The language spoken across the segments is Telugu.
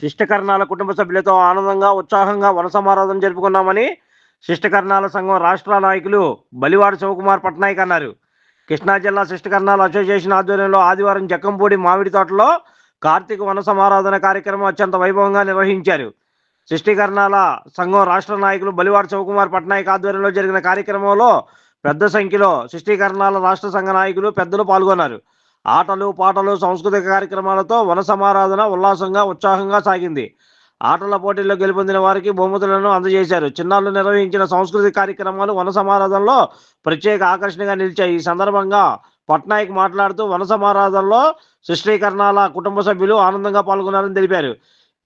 శిష్టకర్ణాల కుటుంబ సభ్యులతో ఆనందంగా ఉత్సాహంగా వనసమారాధన జరుపుకున్నామని శిష్టకర్ణాల సంఘం రాష్ట్ర నాయకులు బలివాడు శివకుమార్ పట్నాయక్ అన్నారు. కృష్ణా జిల్లా శిష్టకర్ణాల అసోసియేషన్ ఆధ్వర్యంలో ఆదివారం జక్కంపూడి మామిడి తోటలో కార్తీక వన సమారాధన కార్యక్రమం అత్యంత వైభవంగా నిర్వహించారు. శిష్టీకరణాల సంఘం రాష్ట్ర నాయకులు బలివాడ శివకుమార్ పట్నాయక్ ఆధ్వర్యంలో జరిగిన కార్యక్రమంలో పెద్ద సంఖ్యలో శిష్టీకరణాల రాష్ట్ర సంఘ నాయకులు పెద్దలు పాల్గొన్నారు. ఆటలు పాటలు సాంస్కృతిక కార్యక్రమాలతో వన సమారాధన ఉల్లాసంగా ఉత్సాహంగా సాగింది. ఆటల పోటీల్లో గెలుపొందిన వారికి బహుమతులను అందజేశారు. చిన్నారులు నిర్వహించిన సాంస్కృతిక కార్యక్రమాలు వన సమారాధనలో ప్రత్యేక ఆకర్షణగా నిలిచాయి. ఈ సందర్భంగా పట్నాయక్ మాట్లాడుతూ వన సమారాధనలో శిష్టీకరణాల కుటుంబ సభ్యులు ఆనందంగా పాల్గొన్నారని తెలిపారు.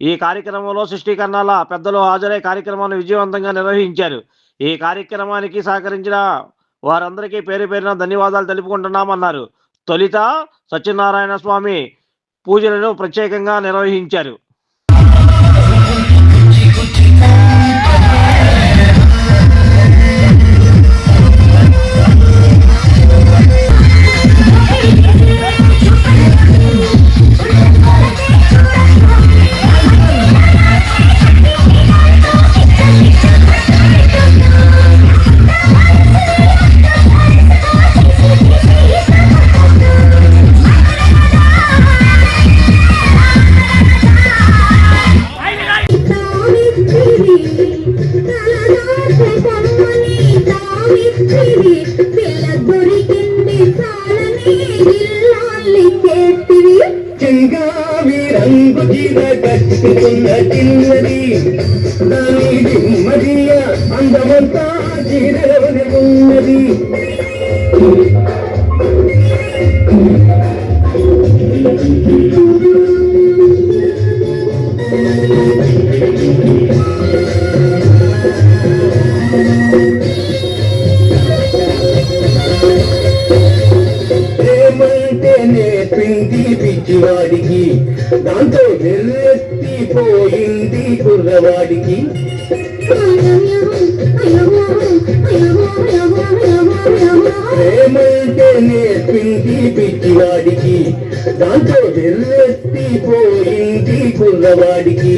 ఈ కార్యక్రమంలో సృష్టీకరణాల పెద్దలు హాజరై కార్యక్రమాన్ని విజయవంతంగా నిర్వహించారు. ఈ కార్యక్రమానికి సహకరించిన వారందరికీ పేరు పేరున ధన్యవాదాలు తెలుపుకుంటున్నామన్నారు. తొలిత సత్యనారాయణ స్వామి పూజలను ప్రత్యేకంగా నిర్వహించారు. దొరికింది చెంగావి రంగు చీర కట్టుకున్న చిన్నది దాని దిమ్మదియ అందమంతా చీరలోనే ఉన్నది ప్రేమంటేనే పిచ్చివాడికి దాంతో వెర్రెత్తిపోయింది కుర్రవాడికి. ప్రేమంటే నేర్పింది పిచ్చివాడికి. దాంతో వెర్రెత్తిపోయింది కుర్రవాడికి.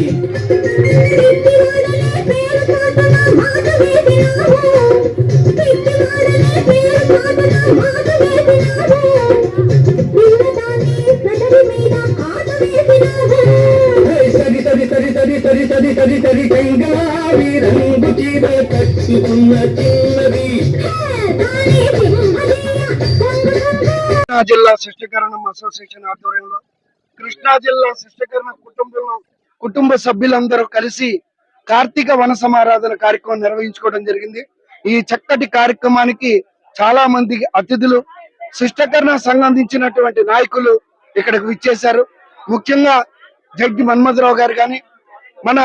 సరి సరి సరి సరి రంగు చీర కట్టుకున్న చిన్నది జిల్లా శిష్టకరణం అసోసియేషన్ ఆధ్వర్యంలో కృష్ణా జిల్లా శిష్టకరణ కుటుంబంలో కుటుంబ సభ్యులందరూ కలిసి కార్తీక వన సమారాధన కార్యక్రమం నిర్వహించుకోవడం జరిగింది. ఈ చక్కటి కార్యక్రమానికి చాలా మంది అతిథులు శిష్టకరణ సంబంధించినటువంటి నాయకులు ఇక్కడికి విచ్చేశారు. ముఖ్యంగా జడ్జి మన్మథరావు గారు కానీ మన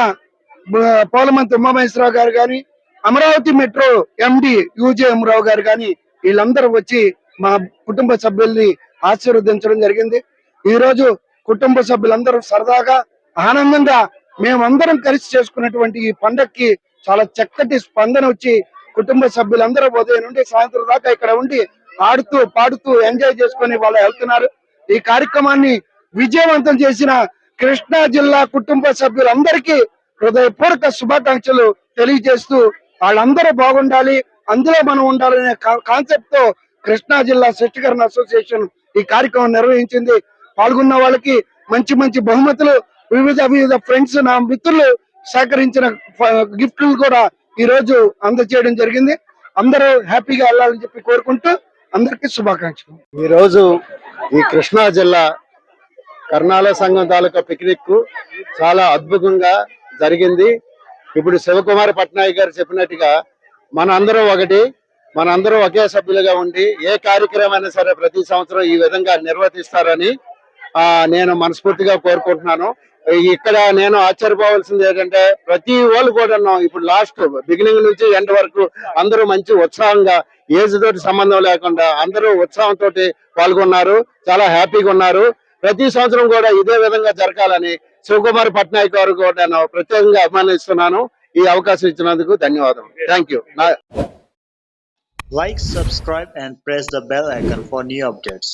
బ- పోలమంతి ఉమామహేశ్వరరావు గారు కానీ అమరావతి మెట్రో ఎండి యూజేఎం రావు గారు కానీ వీళ్ళందరూ వచ్చి మా కుటుంబ సభ్యుల్ని ఆశీర్వదించడం జరిగింది. ఈ రోజు కుటుంబ సభ్యులందరూ సరదాగా ఆనందంగా మేమందరం కలిసి చేసుకున్నటువంటి ఈ పండక్కి చాలా చక్కటి స్పందన వచ్చి కుటుంబ సభ్యులందరూ ఉదయం నుండి సాయంత్రం దాకా ఇక్కడ ఉండి ఆడుతూ పాడుతూ ఎంజాయ్ చేసుకొని వాళ్ళు వెళ్తున్నారు ఈ కార్యక్రమాన్ని విజయవంతం చేసిన కృష్ణా జిల్లా కుటుంబ సభ్యులందరికీ హృదయపూర్వక శుభాకాంక్షలు తెలియజేస్తూ వాళ్ళందరూ బాగుండాలి అందులో మనం ఉండాలనే కాన్సెప్ట్తో కృష్ణా జిల్లా శిక్షకరణ అసోసియేషన్ ఈ కార్యక్రమం నిర్వహించింది. పాల్గొన్న వాళ్ళకి మంచి మంచి బహుమతులు వివిధ వివిధ ఫ్రెండ్స్ నా మిత్రులు సేకరించిన గిఫ్ట్లు కూడా ఈ రోజు అందజేయడం జరిగింది. అందరూ హ్యాపీగా వెళ్ళాలని చెప్పి కోరుకుంటూ అందరికీ శుభాకాంక్షలు. ఈ రోజు ఈ కృష్ణా జిల్లా కర్ణాల సంఘం తాలూకా పిక్నిక్ చాలా అద్భుతంగా జరిగింది. ఇప్పుడు శివకుమార్ పట్నాయక్ గారు చెప్పినట్టుగా మన అందరం ఒకటి మన అందరం ఒకే సభ్యులుగా ఉండి ఏ కార్యక్రమం అయినా సరే ప్రతి సంవత్సరం ఈ విధంగా నిర్వర్తిస్తారని ఆ నేను మనస్ఫూర్తిగా కోరుకుంటున్నాను. ఇక్కడ నేను ఆశ్చర్యపోవాల్సింది ఏంటంటే ప్రతి వాళ్ళు కూడా ఇప్పుడు లాస్ట్ బిగినింగ్ నుంచి ఎండ్ వరకు అందరూ మంచి ఉత్సాహంగా ఏజ్ తోటి సంబంధం లేకుండా అందరూ ఉత్సాహంతో పాల్గొన్నారు. చాలా హ్యాపీగా ఉన్నారు. ప్రతి సంవత్సరం కూడా ఇదే విధంగా జరగాలని శివకుమార్ పట్నాయక్ గారు కూడా నేను ప్రత్యేకంగా అభిమానిస్తున్నాను. ఈ అవకాశం ఇచ్చినందుకు ధన్యవాదం. Thank you like subscribe and press the bell icon for new updates